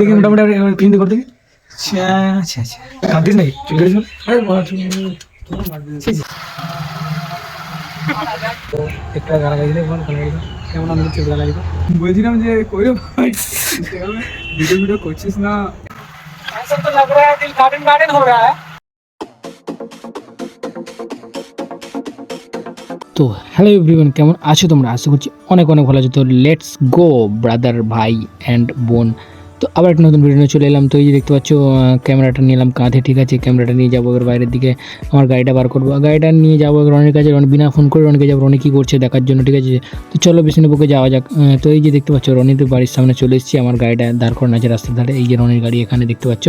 দেখি মোটামুটি পিন করতে দেখি আচ্ছা আচ্ছা আচ্ছা কাঁদিস নাকি চুল কেটে চল আরে মার চুল ছি, ছি। একটু গালা গালি দে বল গালা গালি দে। কেমন আমি চুল গালা গালি দে? বলছিলাম যে কই রে ভাই ইনস্টাগ্রামে ভিডিও ভিডিও করছিস না ऐसा तो लग रहा है दिल गार्डन गार्डन हो रहा है তো হ্যালো এভরিওয়ান কেমন আছো তোমরা আশা করছি অনেক অনেক ভালো আছো তো লেটস গো ব্রাদার ভাই অ্যান্ড বোন তো আবার একটা নতুন ভিডিও নিয়ে চলে এলাম। তো এই যে দেখতে পাচ্ছ ক্যামেরাটা নিলাম কাঁধে ঠিক আছে? ক্যামেরাটা নিয়ে যাব এবার বাইরের দিকে। আমার গাড়িটা বার করব। গাড়িটা নিয়ে যাব রনির কাছে। রনি বিনা ফোন করে রনিকে যাব। রনি কী করছে দেখার জন্য ঠিক আছে? তো চলো বিষ্ণুপুকে যাওয়া যাক। তো এই যে দেখতে পাচ্ছ রনি তো বাড়ির সামনে চলে এসেছি। আমার গাড়িটা দাঁড় করানো আছে রাস্তার ধারে। এই যে রনির গাড়ি এখানে দেখতে পাচ্ছ।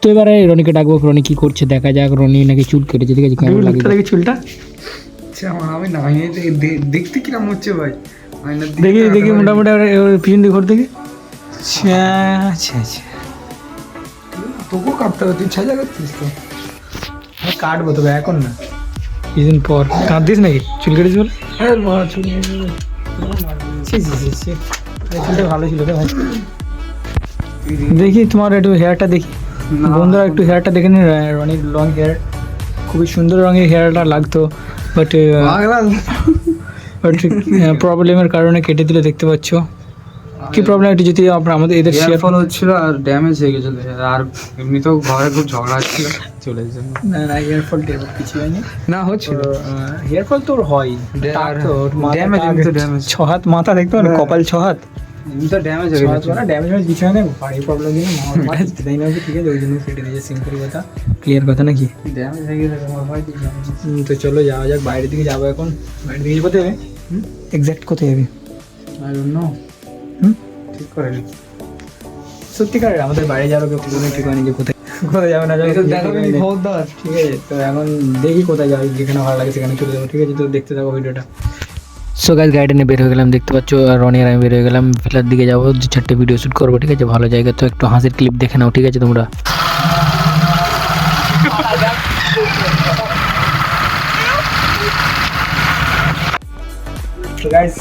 তো এবারে রনিকে ডাকবো। রনি কী করছে দেখা যাক। রনি নাকি চুল কেটেছে ঠিক আছে? কেমন লাগে চুলটা? আমি না দেখতে কিরম হচ্ছে ভাই? দেখি দেখি মোটামুটি পিছন দিকে ঘর আচ্ছা আচ্ছা তোকেও কাটতে হবে তুই ছাজা করছিস তো। আমি কাটবো তবে এখন না। কিছুদিন পর। কাঁদিস নাকি? চুল কেটেছিস বলে? হ্যাঁ চুল ছি ছি ছি ছি। চুলটা ভালো ছিল রে ভাই। দেখি তোমার একটু হেয়ারটা দেখি। বন্ধুরা একটু হেয়ারটা দেখে নিন অনেক লং হেয়ার খুবই সুন্দর রঙের হেয়ারটা লাগতো বাট বাট প্রবলেমের কারণে কেটে দিলে দেখতে পাচ্ছ। কি প্রবলেম একটু যদি আপনার আমাদের এদের শেয়ার ফল হচ্ছিল আর ড্যামেজ হয়ে গেছিল। আর এমনিতেও ঘরে খুব ঝগড়া হচ্ছিল। চলে যাবে না না হেয়ার ফল টেয়ার কিছু হয়নি। না হচ্ছিল। হেয়ার ফল তোর হয় ড্যামেজ এমনি তো damage। ছ হাত মাথা দেখতে পারেন হ্যাঁ। কপাল ছ হাত এমনি তো ড্যামেজ হয়ে গেছে ড্যামেজ ম্যামেজ কিছু হয় না বাড়ির প্রবলেম দিন মাথা তাই না ঠিক আছে ওই জন্য কেটে দিয়েছে সিম্পল কথা। ক্লিয়ার কথা নাকি? ড্যামেজ হয়ে গেছে তোমার ভাই তো চলো যাওয়া যাক বাইরের দিকে যাব এখন। বাইরের দিকে কোথায়? যাবে এক্স্যাক্ট কোথায় যাবে? I don't know. ঠিক করে নি। আমাদের বাইরে যাওয়ার কেউ কোনো ঠিক হয়নি যে কোথায় কোথায় যাবে না যাবে ঠিক খবরদার। ঠিক আছে তো এখন দেখি কোথায় যাই যেখানে ভালো লাগে সেখানে চলে যাব। ঠিক আছে তো দেখতে থাকো ভিডিওটা। সো গাইজ গাড়িটা নিয়ে বের হয়ে গেলাম দেখতে পাচ্ছ আর রনি আর আমি বের হয়ে গেলাম। ফেলার দিকে যাব দু চারটে ভিডিও শ্যুট করব ঠিক আছে? ভালো জায়গা তো একটু হাসির ক্লিপ দেখে নাও ঠিক আছে তোমরা? গাইজ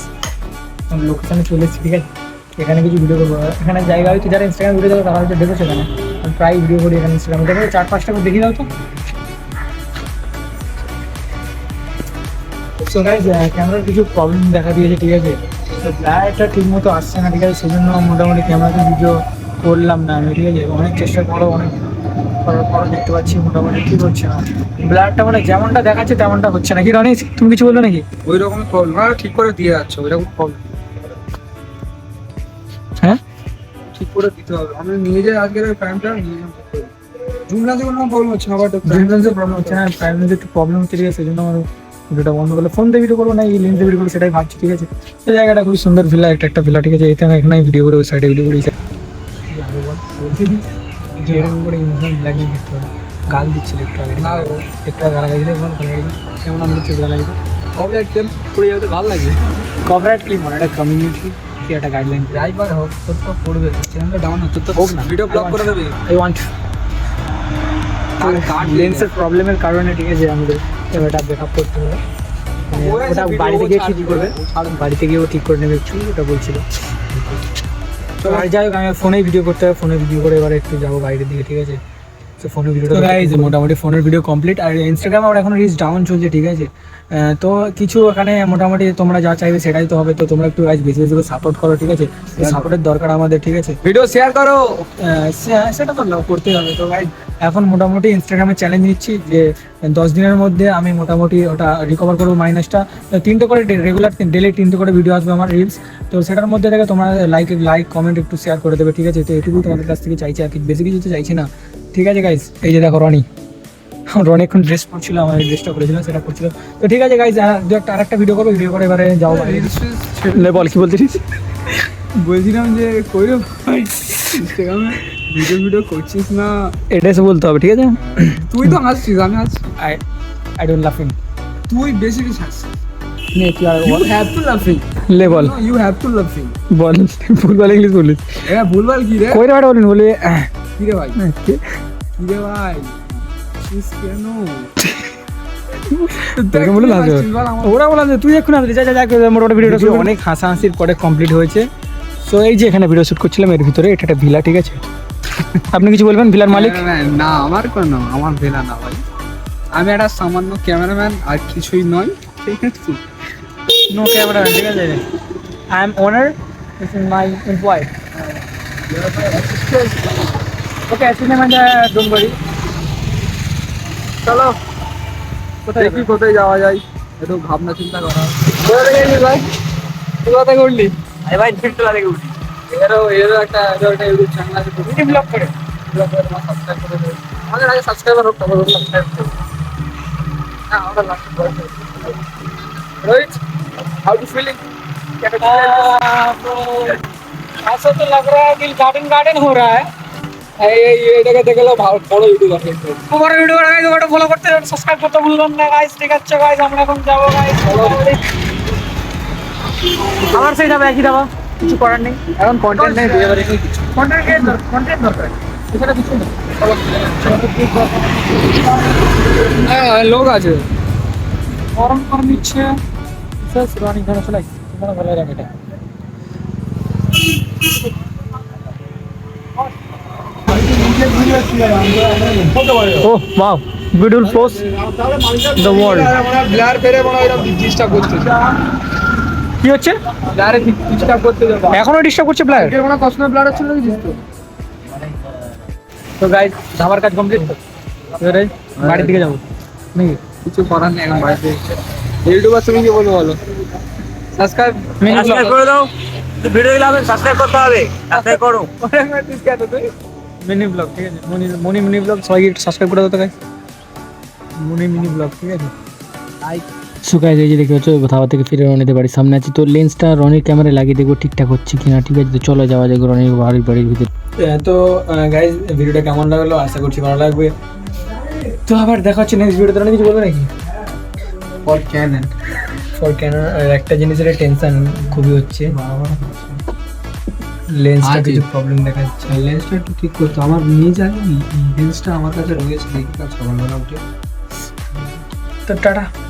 লোকেশনে চলে এসেছি ঠিক আছে? এখানে কিছু ভিডিও করব। এখানে জায়গা হয়তো যারা ইনস্টাগ্রাম ভিডিও দেবে তারা হয়তো দেখেছ এখানে। প্রায় ভিডিও করি এখানে ইনস্টাগ্রামে দেখো চার পাঁচটা করে দেখিয়ে দাও তো। ক্যামেরার কিছু প্রবলেম দেখা দিয়েছে, ঠিক আছে? তো ঠিক মতো আসছে না, ঠিক আছে? সেজন্য মোটামুটি ক্যামেরাতে ভিডিও করলাম না আমি, ঠিক আছে? অনেক চেষ্টা করো, অনেক করার দেখতে পাচ্ছি মোটামুটি ঠিক হচ্ছে না। ব্লারটা মানে যেমনটা দেখাচ্ছে তেমনটা হচ্ছে না। কি রনিস তুমি কিছু বলল নাকি? ওই রকম প্রবলেম আর ঠিক করে দিয়ে যাচ্ছে ওই রকম প্রবলেম করে দিতে হবে। আমি নিয়ে যাই আজকের ওই প্যান্টটা নিয়ে যাব কোনো প্রবলেম হচ্ছে না? বাট প্রবলেম হচ্ছে। লেন্সের একটু প্রবলেম হচ্ছে ঠিক আছে। সেই জন্য আমার ভিডিওটা বন্ধ করলে ফোন দিয়ে ভিডিও করব না এই লেন্সে ভিডিও করব সেটাই ভাবছি ঠিক আছে। এই জায়গাটা খুবই সুন্দর ভিলা একটা একটা ভিলা ঠিক আছে। এতে আমি এখানে ভিডিও করে ওই সাইডে ভিডিও করি এরকম করে ইমোশন ব্ল্যাকমেল করতে হবে। গাল দিচ্ছিল একটু আগে। না একটু আগে গালা গালি দেয় গালা গালি কেমন আমি হচ্ছে গালা গালি কবে একদম পড়ে যাবে ভালো লাগে কভারেট ক্লিপ মানে একটা কমিউনিটি কি একটা গাইডলাইন ড্রাইভার হোক তোর তো পড়বে চ্যানেলটা ডাউন হচ্ছে তো হোক না। ভিডিও ব্লক করে দেবে? আই ওয়ান্ট লেন্সের প্রবলেমের কারণে ঠিক আছে আমাদের ক্যামেরাটা ব্যাকআপ করতে হবে। মানে ওটা বাড়িতে গিয়ে ঠিক করবে। বাড়িতে গিয়েও ঠিক করে নেবে একটু ওটা বলছিল। তো আর যাই হোক আমি ফোনে ভিডিও করতে হবে ফোনে ভিডিও করে এবার একটু যাব বাইরের দিকে ঠিক আছে? তো ফোনে ভিডিওটা গাইজ মোটামুটি ফোনের ভিডিও কমপ্লিট আর ইনস্টাগ্রামে আমার এখন রিচ ডাউন চলছে ঠিক আছে? তো কিছু এখানে মোটামুটি তোমরা যা চাইবে সেটাই তো হবে। তো তোমরা একটু গাইজ বেশি বেশি করে সাপোর্ট করো ঠিক আছে? সাপোর্টের দরকার আমাদের ঠিক আছে? ভিডিও শেয়ার করো! সেটা তো না, করতেই হবে। তো ভাই এখন মোটামুটি ইনস্টাগ্রামে চ্যালেঞ্জ নিচ্ছি যে দশ দিনের মধ্যে আমি মোটামুটি ওটা রিকভার করব মাইনাসটা তিনটে করে রেগুলার ডেলি তিনটে করে ভিডিও আসবে আমার রিলস তো সেটার মধ্যে থেকে তোমরা লাইক লাইক কমেন্ট একটু শেয়ার করে দেবে ঠিক আছে? তো এটুকু তোমাদের কাছ থেকে চাইছি আর কি। বেশি কিছু তো চাইছি না। ঠিক আছে গাইজ এই যে দেখো রনি। রনি এখন ড্রেস পরছিল আমার ড্রেসটা করেছিল সেটা করছিল তো ঠিক আছে গাইজ দু একটা আরেকটা ভিডিও করব ভিডিও করে এবারে যাও। বল কি বলছিস? বলছিলাম যে কই ইনস্টাগ্রামে ভিডিও ভিডিও করছিস না? এড্রেস বলতে হবে ঠিক আছে? তুই তো হাসছিস আমি হাসছি। আই আই ডোন্ট লাফিং তুই বেশি বেশি হাসছিস। নে আর ইউ হ্যাভ টু লাফিং লে বল। ইউ হ্যাভ টু লাফিং বল ফুটবল ইংলিশ বলিস। এ ভুলভাল কি রে? কই রে বলিন বলে। কি ভাই? কি? ভাই? হাসছিস কেন? তোকে বলে লাভ হাসছিস বল আমার- ওরা বললাম যে তুই এখন আসলি যা যা যা মোটামুটি ভিডিওটা অনেক হাসাহাসির পরে কমপ্লিট হয়েছে। সো এই যে এখানে ভিডিও শ্যুট করছিলাম এর ভিতরে এটা একটা ভিলা ঠিক আছে? আপনি কিছু বলবেন ভিলার মালিক? ক্যামেরাম্যান না আমার কোনো আমার ভেলা না ভাই। আমি একটা সামান্য ক্যামেরাম্যান আর কিছুই নয় ঠিক আছে? নো ক্যামেরা ঠিক আছে। I am owner this is my employ okay assistant manager don't worry চলো কোথায় দেখি কোথায় যাওয়া যায় একটু ভাবনা চিন্তা করা কোথা থেকে এলি ভাই তুই কোথা থেকে উঠলি আরে ভাই ফিল্টার থেকে উঠি এরও এরও একটা এরও একটা ইউটিউব চ্যানেল আছে মিনি ব্লগ করে সাবস্ক্রাইব করে দেবে আমাদের আগে সাবস্ক্রাইবার হোক তারপর সাবস্ক্রাইব করো হ্যাঁ আমরা last Rohit how to feeling ऐसा तो लग रहा है कि गार्डन गार्डन हो रहा है এই এই এটাকে দেখে ভালো বড় ইউটিউবার তোমার ভিডিও গাইজ ওটা ফলো করতে সাবস্ক্রাইব করতে ভুলবেন না গাইজ ঠিক আছে গাইজ আমরা এখন যাব গাইজ আমার সেই যাবে একই কিছু করার নেই। এখন কন্টেন্ট নেই বিয়ে বাড়ি কিছু। কন্টেন্ট কন্টেন্ট দরকার এছাড়া কিছু নেই। হ্যাঁ লোক আছে। গরম করে নিচ্ছে রানি চলাই এখানে ভালো লাগে এটা। Oh beautiful place the world ব্লার ফেরে মনে হয় ডিস্টার্ব করছে কি হচ্ছে? ব্লারে ডিস্টার্ব করতে যাব এখনও ডিস্টার্ব করছে প্লায়ার এর কোনো কষ্ট ব্লার হচ্ছিল তো গাইজ ধাবার কাজ কমপ্লিট তো? এবারে বাড়ির দিকে যাব। নাকি? কিছু করার নেই এখন বাড়িতে। ইউটিউবার তুমি কি বলব বলো? সাবস্ক্রাইব সাবস্ক্রাইব করে দাও। ভিডিও গুলো হবে সাবস্ক্রাইব করতে হবে। সাবস্ক্রাইব করো। মিনি ব্লগ ঠিক আছে? মনি মনি মিনি ব্লগ সবাইকে একটু সাবস্ক্রাইব করে দাও তো গাইজ মনি মিনি ব্লগ ঠিক আছে? সো গাইজ এই যে দেখতে পাচ্ছ ধাবা থেকে ফিরে রনিতে বাড়ির সামনে আছি। তো লেন্সটা রনির ক্যামেরায় লাগিয়ে দেখব ঠিকঠাক হচ্ছে কিনা ঠিক আছে? তো চলো যাওয়া যাক রনির বাড়ির বাড়ির ভিতরে। তো গাইজ ভিডিওটা কেমন লাগল? আশা করছি ভালো লাগবে। তো আবার দেখা হচ্ছে নেক্সট ভিডিওতে রনি কিছু বলবে নাকি? ফর ক্যানন ফর কেন একটা জিনিসের টেনশন খুবই হচ্ছে। লেন্সটা কিছু প্রবলেম দেখাচ্ছে লেন্সটা একটু ঠিক করতে আমার নিয়ে জানি লেন্সটা আমার কাছে রয়েছে দেখি কাজ সকালবেলা উঠে। তো টাটা।